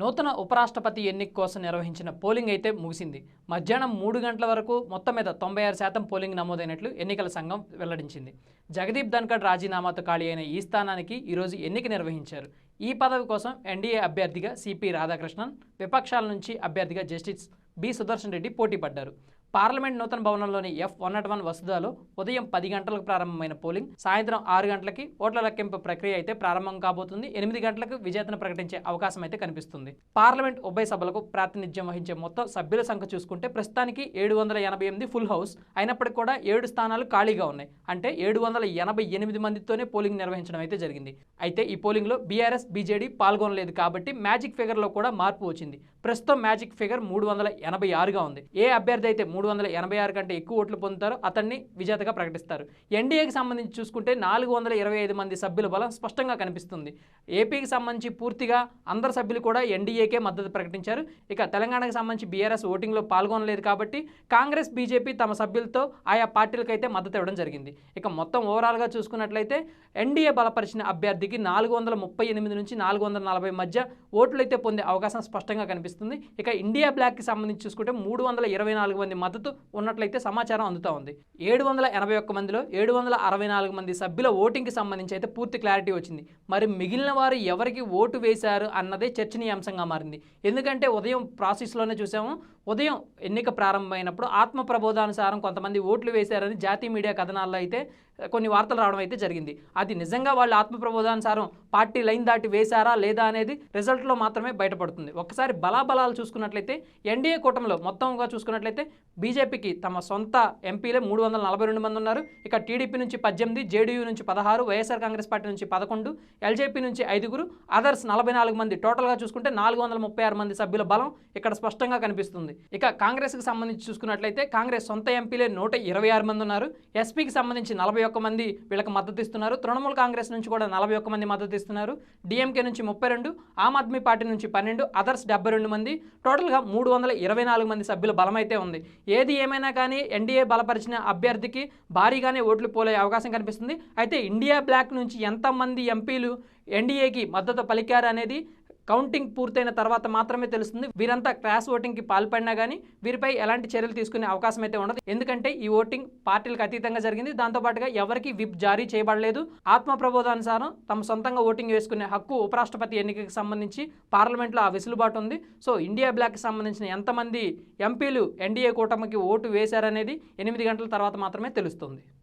నూతన ఉపరాష్ట్రపతి ఎన్నిక కోసం నిర్వహించిన పోలింగ్ అయితే ముగిసింది. మధ్యాహ్నం మూడు గంటల వరకు మొత్తం మీద తొంభై ఆరు శాతం పోలింగ్ నమోదైనట్లు ఎన్నికల సంఘం వెల్లడించింది. జగదీప్ ధన్కడ్ రాజీనామాతో ఖాళీ అయిన ఈ స్థానానికి ఈరోజు ఎన్నిక నిర్వహించారు. ఈ పదవి కోసం ఎన్డీఏ అభ్యర్థిగా సిపి రాధాకృష్ణన్ విపక్షాల నుంచి అభ్యర్థిగా జస్టిస్ బి సుదర్శన్ రెడ్డి పోటీ పడ్డారు. పార్లమెంట్ నూతన భవనంలోని ఎఫ్ వన్ నాట్ వన్ వసతిలో ఉదయం పది గంటలకు ప్రారంభమైన పోలింగ్ సాయంత్రం ఆరు గంటలకి ఓట్ల లెక్కింపు ప్రక్రియ అయితే ప్రారంభం కాబోతుంది. ఎనిమిది గంటలకు విజేతను ప్రకటించే అవకాశం అయితే కనిపిస్తుంది. పార్లమెంట్ ఉభయ సభలకు ప్రాతినిధ్యం వహించే మొత్తం సభ్యుల సంఖ్య చూసుకుంటే ప్రస్తుతానికి ఏడు వందల ఎనభై ఎనిమిది ఫుల్ హౌస్ అయినప్పటికీ కూడా ఏడు స్థానాలు ఖాళీగా ఉన్నాయి. అంటే ఏడు వందల ఎనభై ఎనిమిది మందితోనే పోలింగ్ నిర్వహించడం అయితే జరిగింది. అయితే ఈ పోలింగ్లో బీఆర్ఎస్ బీజేడీ పాల్గొనలేదు కాబట్టి మ్యాజిక్ ఫిగర్లో కూడా మార్పు వచ్చింది. ప్రస్తుతం మ్యాజిక్ ఫిగర్ మూడు వందల ఎనభై ఆరుగా ఉంది. ఏ అభ్యర్థి అయితే మూడు వందల ఎనభై ఆరు కంటే ఎక్కువ ఓట్లు పొందుతారో. అతన్ని విజేతగా ప్రకటిస్తారు. ఎన్డీఏకి సంబంధించి చూసుకుంటే నాలుగు వందల ఇరవై ఐదు మంది సభ్యుల బలం స్పష్టంగా కనిపిస్తుంది. ఏపీకి సంబంధించి పూర్తిగా అందరు సభ్యులు కూడా ఎన్డీఏకే మద్దతు ప్రకటించారు. ఇక తెలంగాణకు సంబంధించి బీఆర్ఎస్ ఓటింగ్లో పాల్గొనలేదు కాబట్టి కాంగ్రెస్ బీజేపీ తమ సభ్యులతో ఆయా పార్టీలకైతే మద్దతు ఇవ్వడం జరిగింది. ఇక మొత్తం ఓవరాల్గా చూసుకున్నట్లయితే ఎన్డీఏ బలపరిచిన అభ్యర్థికి నాలుగు వందల ముప్పై ఎనిమిది నుంచి నాలుగు వందల నలభై మధ్య ఓట్లు అయితే పొందే అవకాశం స్పష్టంగా కనిపిస్తుంది. ఇక ఇండియా బ్లాక్కి సంబంధించి చూసుకుంటే మూడు వందల ఇరవై నాలుగు మంది మద్దతు ఉన్నట్లయితే సమాచారం అందుతూ ఉంది. ఏడు వందల ఎనభై ఒక్క మందిలో ఏడు వందల అరవై నాలుగు మంది సభ్యుల ఓటింగ్కి సంబంధించి అయితే పూర్తి క్లారిటీ వచ్చింది. మరి మిగిలిన వారు ఎవరికి ఓటు వేశారు అన్నదే చర్చనీయాంశంగా మారింది. ఎందుకంటే ఉదయం ప్రాసెస్లోనే చూసాము ఉదయం ఎన్నిక ప్రారంభమైనప్పుడు ఆత్మ ప్రబోధానుసారం కొంతమంది ఓట్లు వేశారని జాతీయ మీడియా కథనాల్లో అయితే కొన్ని వార్తలు రావడం అయితే జరిగింది. అది నిజంగా వాళ్ళు ఆత్మ ప్రబోధానుసారం పార్టీ లైన్ దాటి వేశారా లేదా అనేది రిజల్ట్లో మాత్రమే బయటపడుతుంది. ఒకసారి బలాబలాలు చూసుకున్నట్లయితే ఎన్డీఏ కూటమిలో మొత్తంగా చూసుకున్నట్లయితే బీజేపీకి తమ సొంత ఎంపీలే మూడు వందల నలభై రెండు మంది ఉన్నారు. ఇక టీడీపీ నుంచి పద్దెనిమిది జేడీయూ నుంచి పదహారు వైఎస్ఆర్ కాంగ్రెస్ పార్టీ నుంచి పదకొండు ఎల్జేపీ నుంచి ఐదుగురు అదర్స్ నలభై నాలుగు మంది. టోటల్గా చూసుకుంటే నాలుగు వందల ముప్పై ఆరు మంది సభ్యుల బలం ఇక్కడ స్పష్టంగా కనిపిస్తుంది. ఇక కాంగ్రెస్కి సంబంధించి చూసుకున్నట్లయితే కాంగ్రెస్ సొంత ఎంపీలే నూట ఇరవై ఆరు మంది ఉన్నారు. ఎస్పీకి సంబంధించి నలభై ఒక్క మంది వీళ్ళకి మద్దతు ఇస్తున్నారు. తృణమూల్ కాంగ్రెస్ నుంచి కూడా నలభై ఒక్క మంది మద్దతు ఇస్తున్నారు. డిఎంకే నుంచి ముప్పై రెండు ఆమ్ ఆద్మీ పార్టీ నుంచి పన్నెండు అదర్స్ డెబ్బై రెండు మంది. టోటల్గా మూడు వందల ఇరవై నాలుగు మంది సభ్యుల బలమైతే ఉంది. ఏది ఏమైనా కానీ ఎన్డీఏ బలపరిచిన అభ్యర్థికి భారీగానే ఓట్లు పోలే అవకాశం కనిపిస్తుంది. అయితే ఇండియా బ్లాక్ నుంచి ఎంతమంది ఎంపీలు ఎన్డీఏకి మద్దతు పలికారు అనేది కౌంటింగ్ పూర్తయిన తర్వాత మాత్రమే తెలుస్తుంది వీరంతా క్రాస్ ఓటింగ్కి పాల్పడినా కానీ వీరిపై ఎలాంటి చర్యలు తీసుకునే అవకాశం అయితే ఉండదు. ఎందుకంటే ఈ ఓటింగ్ పార్టీలకు అతీతంగా జరిగింది. దాంతోపాటుగా ఎవరికి విప్ జారీ చేయబడలేదు. ఆత్మ ప్రబోధానుసారం తమ సొంతంగా ఓటింగ్ వేసుకునే హక్కు ఉపరాష్ట్రపతి ఎన్నికకి సంబంధించి పార్లమెంట్లో ఆ వెసులుబాటు ఉంది. సో ఇండియా బ్లాక్కి సంబంధించిన ఎంతమంది ఎంపీలు ఎన్డీఏ కూటమికి ఓటు వేశారనేది ఎనిమిది గంటల తర్వాత మాత్రమే తెలుస్తుంది.